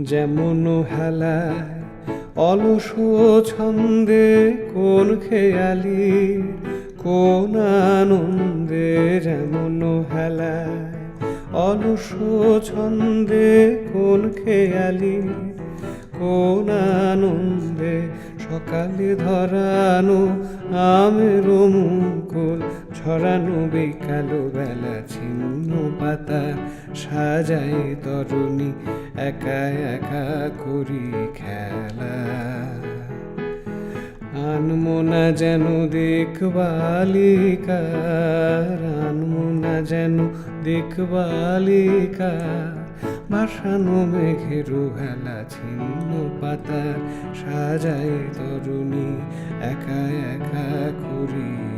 যেমন হেলায়, অলস ছন্দে, কোন খেয়ালি, কোন আনন্দে, যেমন হেলায়, অলস ছন্দে, কোন খেয়ালি, কোন আনন্দে, সকালে ধরানো আমের মুকুল, ছড়ানো বিকালো বেলা ছিন্ন পাতা সাজাই তরুণী একা একা করি খেলা। আনমোনা যেন দেখবালিকার আনমোনা যেন দেখবালিকার। ভাসানো মেঘের ভেলা ছিন্ন পাতার সাজাই তরুণী একা একা করি